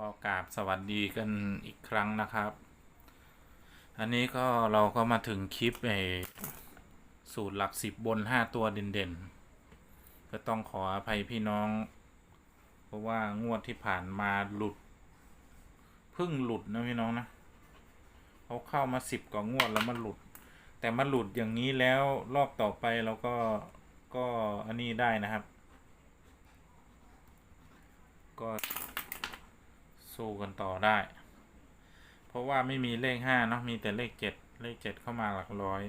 ก็กราบสวัสดีกันอีกครั้งนะครับ อันนี้ก็เราก็มาถึงคลิปไอสูตรหลักสิบบนห้าตัวเด่นๆ ก็ต้องขออภัยพี่น้อง เพราะว่างวดที่ผ่านมาหลุดเพิ่งหลุดนะพี่น้องนะเขาเข้ามาสิบกว่างวดแล้วมันหลุด แต่มันหลุดอย่างนี้แล้วรอบต่อไปเราก็ก็อันนี้ได้นะครับ ก็ สู้กันต่อได้ เพราะว่าไม่มีเลขห้าเนาะมีแต่เลขเจ็ดเลขเจ็ดเข้ามาหลักร้อย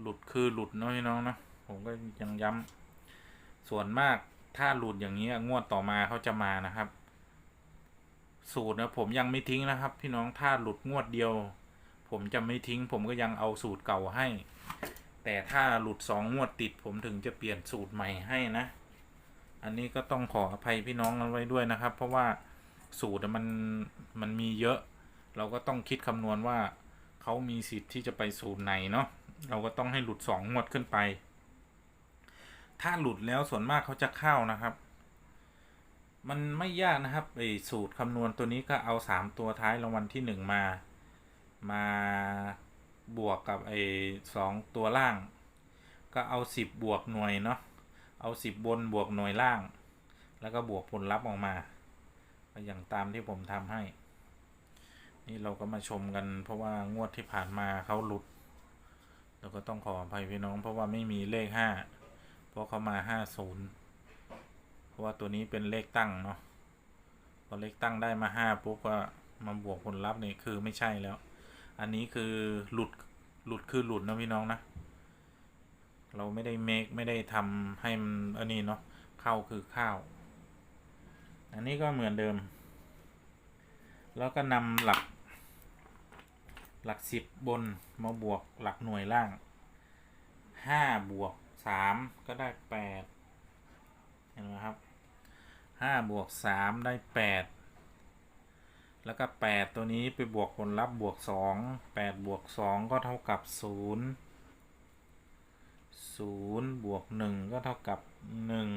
หลุดคือหลุดเนาะพี่น้องเนาะผมก็ยังย้ำส่วนมากถ้าหลุดอย่างนี้งวดต่อมาเขาจะมานะครับ สูตรนะผมยังไม่ทิ้งนะครับ พี่น้องถ้าหลุดงวดเดียว ผมจะไม่ทิ้ง ผมก็ยังเอาสูตรเก่าให้ แต่ถ้าหลุดสองงวดติด ผมถึงจะเปลี่ยนสูตรใหม่ให้นะ อันนี้ก็ต้องขออภัยพี่น้องกันไว้ด้วยนะครับ เพราะว่า สูตรมันมันมีเยอะ เราก็ต้องคิดคำนวณว่าเขามีสิทธิ์ที่จะไปสูตรไหนเนาะเราก็ต้องให้หลุดสองงวดขึ้นไป ถ้าหลุดแล้วส่วนมากเขาจะเข้านะครับ มันไม่ยากนะครับไอ้สูตรคำนวณตัวนี้ก็เอาสามตัวท้ายรางวัลที่หนึ่งมา มาบวกกับไอ้สองตัวล่าง ก็เอาสิบบวกหน่วยเนาะเอาสิบบนบวกหน่วยล่าง แล้วก็บวกผลลัพธ์ออกมา อย่างตามที่ผมทำให้ นี่เราก็มาชมกัน เพราะว่างวดที่ผ่านมาเขาหลุด เราก็ต้องขออภัยพี่น้อง เพราะว่าไม่มีเลขห้าเพราะเขามาห้าศูนย์เพราะว่าตัวนี้เป็นเลขตั้งเนาะพอเลขตั้งได้มาห้าปุ๊บก็มาบวกผลลัพธ์นี่คือไม่ใช่แล้ว อันนี้คือหลุดหลุดคือหลุดนะพี่น้องนะเราไม่ได้เมคไม่ได้ทำให้มันอันนี้เนาะเข้าคือข้าว อันนี้ก็เหมือนเดิม แล้วก็นำหลัก หลักสิบบนมาบวกหลักหน่วยล่างห้าบวกสามก็ได้แปดเห็นไหมครับห้าบวกสามได้แปดแล้วก็แปดตัวนี้ไปบวกผลลัพธ์บวกสองแปดบวกสองก็เท่ากับศูนย์ศูนย์บวกหนึ่งก็เท่ากับหนึ่ง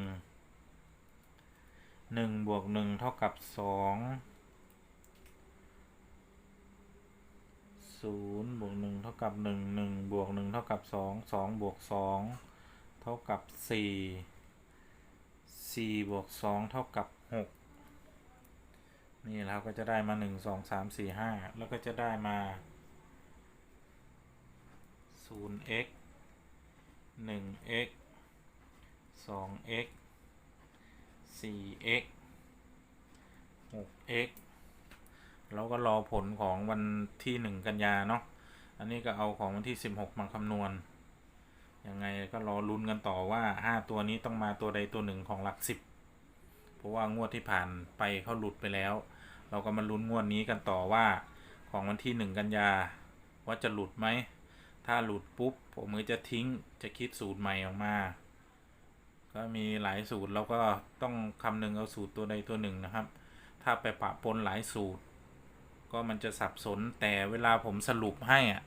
หนึ่งบวกหนึ่งเท่ากับสองศูนย์บวกหนึ่งเท่ากับหนึ่งหนึ่งบวกหนึ่งเท่ากับสองสองบวกสองเท่ากับสี่สี่บวกสองเท่ากับหกนี่เราก็จะได้มาหนึ่งสองสามสี่ห้าแล้วก็จะได้มาศูนย์ x หนึ่ง x สอง x สี่ x หก x เราก็รอผลของวันที่หนึ่งกันยาเนาะ อันนี้ก็เอาของวันที่สิบหกมาคำนวณ ยังไงก็รอลุ้นกันต่อว่าห้าตัวนี้ต้องมาตัวใดตัวหนึ่งของหลักสิบเพราะว่างวดที่ผ่านไปเขาหลุดไปแล้ว เราก็มาลุ้นงวดนี้กันต่อว่าของวันที่หนึ่งกันยาว่าจะหลุดไหม ถ้าหลุดปุ๊บผมก็จะทิ้งจะคิดสูตรใหม่ออกมา ก็มีหลายสูตรเราก็ต้องคำนึงเอาสูตรตัวใดตัวหนึ่งนะครับ ถ้าไปปะปนหลายสูตร ก็มันจะสับสนแต่เวลาผมสรุปให้อะ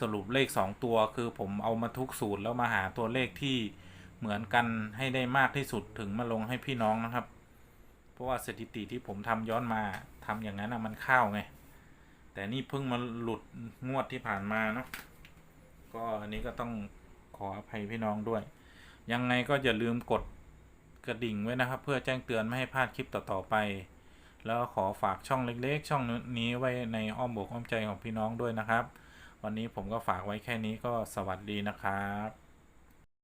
สรุปเลข 2 ตัวคือผมเอามาทุกสูตรแล้วมาหาตัวเลขที่เหมือนกันให้ได้มากที่สุดถึงมาลงให้พี่น้องนะครับ เพราะว่าสถิติที่ผมทำย้อนมาทำอย่างนั้นนะมันเข้าไง แต่นี่เพิ่งมาหลุดงวดที่ผ่านมาเนาะก็อันนี้ก็ต้องขออภัยพี่น้องด้วย ยังไงก็อย่าลืมกดกระดิ่งไว้นะครับ เพื่อแจ้งเตือนไม่ให้พลาดคลิปต่อๆไป แล้วขอฝากช่องเล็กๆ ช่องนี้ไว้ในอ้อมบกอ้อมใจของพี่น้องด้วยนะครับ วันนี้ผมก็ฝากไว้แค่นี้ก็สวัสดีนะครับ